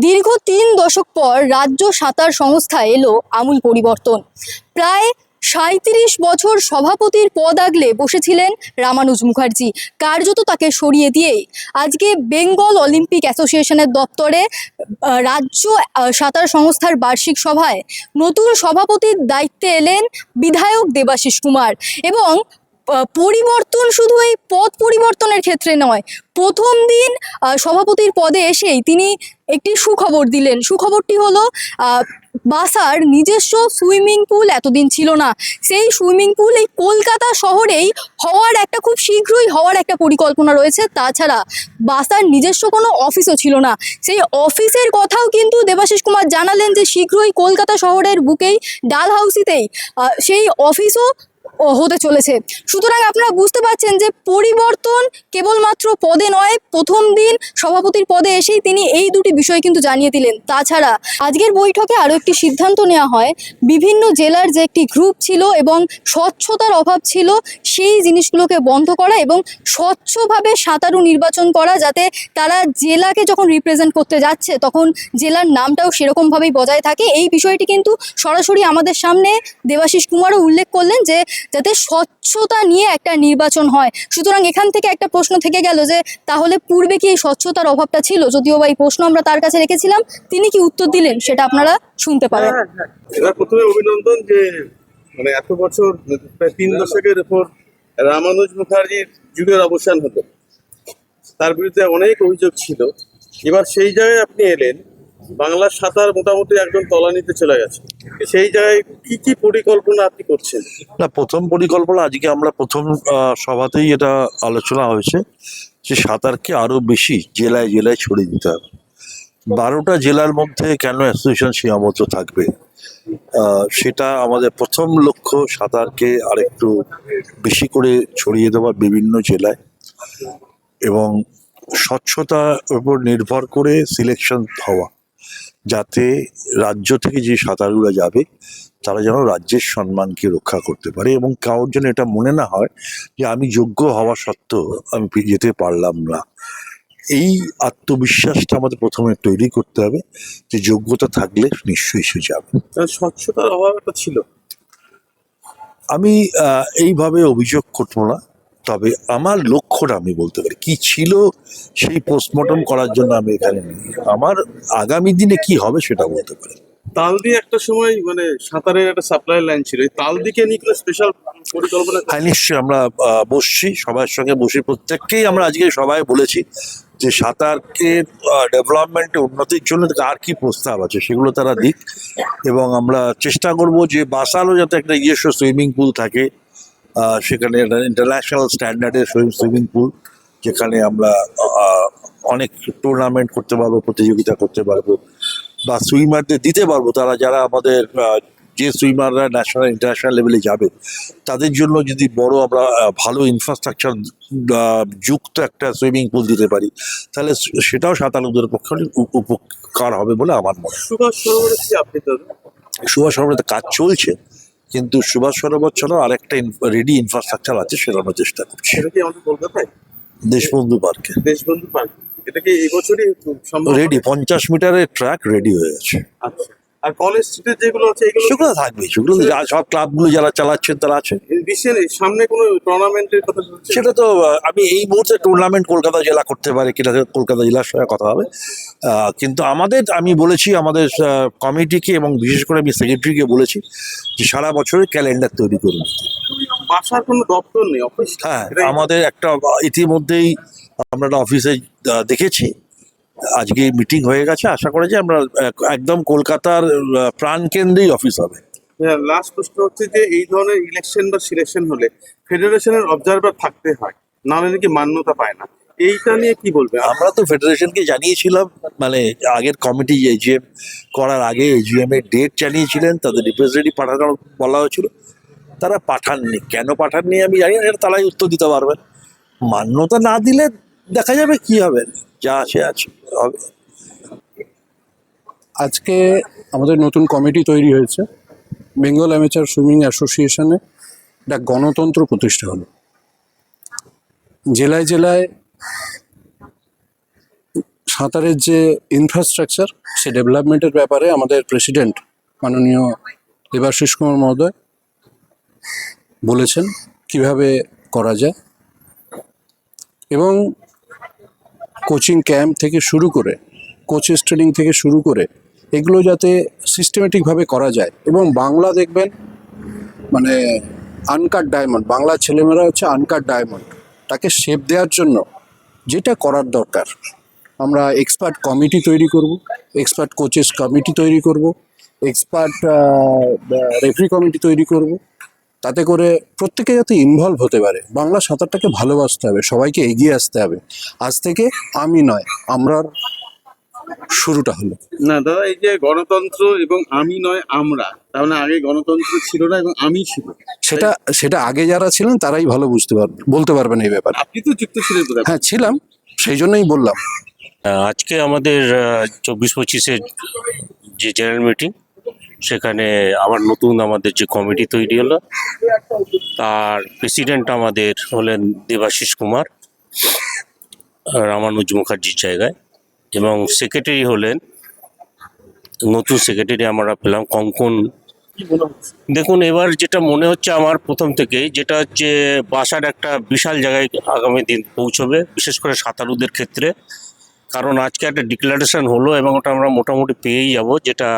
দীর্ঘ তিন দশক পর রাজ্য সাঁতার সংস্থা এলো আমূল পরিবর্তন। প্রায় সাঁত্রিশ বছর সভাপতির পদ আগলে বসেছিলেন রামানুজ মুখার্জি। কার্যত তাকে সরিয়ে দিয়েই আজকে বেঙ্গল অলিম্পিক অ্যাসোসিয়েশনের দপ্তরে রাজ্য সাঁতার সংস্থার বার্ষিক সভায় নতুন সভাপতির দায়িত্বে এলেন বিধায়ক দেবাশিস কুমার এবং পরিবর্তন শুধু এই পদ পরিবর্তনের ক্ষেত্রে নয়। প্রথম দিন সভাপতির পদে এসেই তিনি একটি সুখবর দিলেন। সুখবরটি হলো বাসার নিজস্ব সুইমিং পুল এতদিন ছিল না। সেই সুইমিং পুল এই কলকাতা শহরেই হওয়ার একটা খুব শীঘ্রই হওয়ার একটা পরিকল্পনা রয়েছে। তাছাড়া বাসার নিজস্ব কোনো অফিসও ছিল না। সেই অফিসের কথাও কিন্তু দেবাশিস কুমার জানালেন যে শীঘ্রই কলকাতা শহরের বুকেই, ডাল হাউসিতেই সেই অফিসও হতে চলেছে। সুতরাং আপনারা বুঝতে পারছেন যে পরিবর্তন কেবলমাত্র পদে নয়, প্রথম দিন সভাপতির পদে এসেই তিনি এই দুটি বিষয় কিন্তু জানিয়ে দিলেন। তাছাড়া আজকের বৈঠকে আরও একটি সিদ্ধান্ত নেওয়া হয়। বিভিন্ন জেলার যে একটি গ্রুপ ছিল এবং স্বচ্ছতার অভাব ছিল, সেই জিনিসগুলোকে বন্ধ করা এবং স্বচ্ছভাবে সাঁতারু নির্বাচন করা যাতে তারা জেলাকে যখন রিপ্রেজেন্ট করতে যাচ্ছে, তখন জেলার নামটাও সেরকমভাবেই বজায় থাকে। এই বিষয়টি কিন্তু সরাসরি আমাদের সামনে দেবাশিস কুমারও উল্লেখ করলেন যে যাতে স্বচ্ছতা নিয়ে একটা নির্বাচন হয়। সুতরাং এখান থেকে একটা প্রশ্ন থেকে গেল যে, তাহলে পূর্বে কি এই স্বচ্ছতার অভাবটা ছিল? যদিও বা এই প্রশ্ন আমরা তার কাছে রেখেছিলাম, তিনি কি উত্তর দিলেন সেটা আপনারা শুনতে পারেন। এবার প্রথমে অভিনন্দন যে মানে এত বছর, প্রায় তিন দশকের উপর রামানুজ মুখার্জির যুগের অবসান হতো। তার বিরুদ্ধে অনেক অভিযোগ ছিল। এবার সেই জায়গায় আপনি এলেন বাংলার সাঁতার মোটামুটি একজন তলানিতে চলে গেছে। সেই জায়গায় কি কি পরিকল্পনা আপনি করছেন? না প্রথম পরিকল্পনা আজকে আমরা প্রথম সভাতেই এটা আলোচনা হয়েছে যে সাঁতারকে আরও বেশি জেলায় জেলায় ছড়িয়ে দিতে হবে। বারোটা জেলার মধ্যে কেন অ্যাসোসিয়েশন সীমাবদ্ধ থাকবে? সেটা আমাদের প্রথম লক্ষ্য সাঁতারকে আরেকটু বেশি করে ছড়িয়ে দেওয়া বিভিন্ন জেলায় এবং স্বচ্ছতার উপর নির্ভর করে সিলেকশন হওয়া। যাতে রাজ্য থেকে যে সাঁতারুরা যাবে তারা যেন রাজ্যের সম্মানকে রক্ষা করতে পারে এবং কারোর যেন এটা মনে না হয় যে আমি যোগ্য হওয়া সত্ত্বেও আমি যেতে পারলাম না। এই আত্মবিশ্বাসটা আমাদের প্রথমে তৈরি করতে হবে যে যোগ্যতা থাকলে নিশ্চয়ই সে যাবে। স্বচ্ছতার অভাব একটা ছিল। আমি এইভাবে অভিযোগ করব না। তবে আমার লক্ষ্যটা আমি বলতে পারি কি ছিল সেই পোস্টমর্টম করার জন্য আমি এখানে নেই। আমার আগামী দিনে কি হবে সেটা বলতে পারি। তাল দিয়ে একটা সময় মানে সাঁতারের একটা সাপ্লাই লাইন ছিল। এই তাল নিয়ে স্পেশাল পরিকল্পনা হ্যাঁ নিশ্চয়ই আমরা বসছি সবার সঙ্গে বসে। প্রত্যেককেই আমরা আজকে সবাই বলেছি যে সাঁতারকে ডেভেলপমেন্টে উন্নতির জন্য আর কি প্রস্তাব আছে সেগুলো তারা দিক। এবং আমরা চেষ্টা করব যে বাসারও যাতে একটা নিজস্ব সুইমিং পুল থাকে। সেখানে ইন্টারন্যাশনাল স্ট্যান্ডার্ডের সুইমিং পুল যেখানে আমরা অনেক টুর্নামেন্ট করতে পারব প্রতিযোগিতা করতে পারব বা সুইমারদের দিতে পারব। তারা যারা আমাদের যে সুইমাররা ন্যাশনাল ইন্টারন্যাশনাল লেভেলে যাবে তাদের জন্য যদি বড় আমরা ভালো ইনফ্রাস্ট্রাকচার যুক্ত একটা সুইমিং পুল দিতে পারি তাহলে সেটাও সাঁতারুদের পক্ষে অনেক উপ- উপকার হবে বলে আমার মনে হয়। সুভাষ সরোবরে কাজ চলছে। কিন্তু সুভাষ সরোবর ছাড়াও আরেকটা রেডি ইনফ্রাস্ট্রাকচার আছে সেটা চেষ্টা করছি। সেটা কি আমাদের কলকাতায় দেশবন্ধু পার্কে দেশবন্ধু পার্ক এটা কি এই বছরই রেডি পঞ্চাশ মিটারের ট্র্যাক রেডি হয়ে আছে আচ্ছা। আর কলেজ স্ট্রিটের যেগুলো আছে এগুলো সেগুলো থাকবে সেগুলো যা- সব ক্লাবগুলো যারা চালাচ্ছেন তারা আছে। রিসেন্ট সামনে কোনো টুর্নামেন্টের কথা সেটা তো আমি এই মুহূর্তে টুর্নামেন্ট কলকাতা জেলা করতে পারে কিনা কলকাতা জেলার সঙ্গে কথা হবে। কিন্তু আমাদের আমি বলেছি আমাদের কমিটিকে এবং বিশেষ করে আমি সেক্রেটারিকে বলেছি যে সারা বছরের ক্যালেন্ডার তৈরি করুন। বাসার কোনো দপ্তর নেই অফিস হ্যাঁ আমাদের একটা ইতিমধ্যেই আমরা অফিসে দেখেছি। আজকে মিটিং হয়ে গেছে। আশা করি যে আমরা একদম কলকাতার প্রাণকেন্দ্রেই অফিস হবে। লাস্ট প্রশ্ন হচ্ছে যে এই ধরনের ইলেকশন বা সিলেকশন হলে ফেডারেশনের অবজারভার থাকতে হয় নাহলে নাকি মান্যতা পায় না। এইটা নিয়ে কি বলবে? আমরা তো ফেডারেশনকে জানিয়েছিলাম মানে আগের কমিটি এজিএম করার আগে এজিএম এর ডেট জানিয়েছিলেন তাদের রিপ্রেজেন্টেটিভ পাঠানোর বলা হয়েছিল। তারা পাঠাননি। কেন পাঠাননি আমি জানি না তারাই উত্তর দিতে পারবেন। মান্যতা না দিলে দেখা যাবে কি হবে। যা আছে আছে আজকে আমাদের নতুন কমিটি তৈরি হয়েছে, বেঙ্গল অ্যামেচার সুইমিং অ্যাসোসিয়েশনে একটা গণতন্ত্র প্রতিষ্ঠা হলো। জেলায় জেলায় সাঁতারের যে ইনফ্রাস্ট্রাকচার সে ডেভেলপমেন্টের ব্যাপারে আমাদের প্রেসিডেন্ট মাননীয় দেবাশিস কুমার মহোদয় বলেছেন কীভাবে করা যায়। এবং কোচিং ক্যাম্প থেকে শুরু করে কোচেস ট্রেনিং থেকে শুরু করে, এগুলো যাতে সিস্টেমেটিকভাবে করা যায়। এবং বাংলা দেখবেন মানে আনকাট ডায়মন্ড বাংলার ছেলেমেয়েরা হচ্ছে আনকাট ডায়মন্ড তাকে শেপ দেওয়ার জন্য যেটা করার দরকার। আমরা এক্সপার্ট কমিটি তৈরি করব এক্সপার্ট কোচেস কমিটি তৈরি করব এক্সপার্ট রেফারি কমিটি তৈরি করব। তাতে করে প্রত্যেকে যাতে ইনভলভ হতে পারে। বাংলা সাঁতারটাকে ভালোবাসতে হবে সবাইকে এগিয়ে আসতে হবে। আজ থেকে আমি নয় আমরার শুরুটা হলো। না দাদা এই যে গণতন্ত্র এবং আমি নয় আমরা তার মানে আগে গণতন্ত্র ছিল না এবং আমি ছিল। সেটা সেটা আগে যারা ছিলেন তারাই ভালো বুঝতে পারবেন বলতে পারবেন এই ব্যাপারে। আপনি তো যুক্ত ছিলেন হ্যাঁ ছিলাম সেই জন্যই বললাম। আজকে আমাদের চব্বিশ পঁচিশের যে জেনারেল মিটিং সেখানে আবার নতুন আমাদের যে কমিটি তৈরি হলো, তার প্রেসিডেন্ট আমাদের হলেন দেবাশিস কুমার, রামানুজ মুখার্জির জায়গায়, এবং সেক্রেটারি হলেন, নতুন সেক্রেটারি আমরা পেলাম কঙ্কন। দেখুন, এবার যেটা মনে হচ্ছে আমার প্রথম থেকে যেটা হচ্ছে বাসার একটা বিশাল জায়গায় আগামী দিন পৌঁছবে, বিশেষ করে সাঁতারুদের ক্ষেত্রে। কারণ আজকে একটা ডিক্লারেশন হলো এবং ওটা আমরা মোটামুটি পেয়েই যাব, যেটা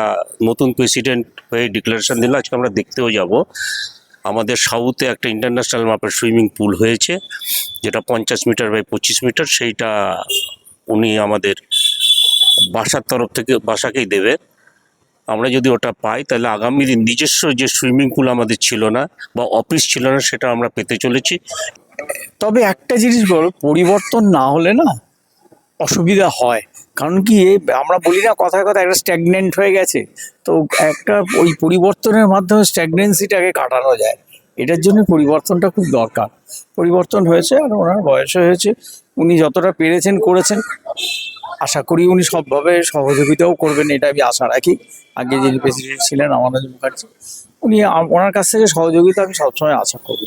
নতুন প্রেসিডেন্ট হয়ে ডিক্লারেশন দিল, আজকে আমরা দেখতেও যাব। আমাদের সাউথে একটা ইন্টারন্যাশনাল মাপের সুইমিং পুল হয়েছে, যেটা পঞ্চাশ মিটার বাই পঁচিশ মিটার সেইটা উনি আমাদের বাসার তরফ থেকে, বাসাকেই দেবে। আমরা যদি ওটা পাই, তাহলে আগামী দিন নিজস্ব যে সুইমিং পুল আমাদের ছিল না, বা অফিস ছিল না, সেটা আমরা পেতে চলেছি। তবে একটা জিনিস বল, পরিবর্তন না হলে না অসুবিধা হয়। কারণ কি আমরা বলি না কথায় কথা একটা স্ট্যাগনেন্ট হয়ে গেছে। তো একটা ওই পরিবর্তনের মাধ্যমে স্ট্যাগনেন্সিটাকে কাটানো যায়। এটার জন্য পরিবর্তনটা খুব দরকার। পরিবর্তন হয়েছে আর ওনার বয়স হয়েছে। উনি যতটা পেরেছেন, করেছেন। আশা করি উনি সবভাবে সহযোগিতাও করবেন, এটা আমি আশা রাখি। আগে যিনি প্রেসিডেন্ট ছিলেন, আমাদের মুখার্জি, উনি ওনার কাছ থেকে সহযোগিতা আমি সবসময় আশা করব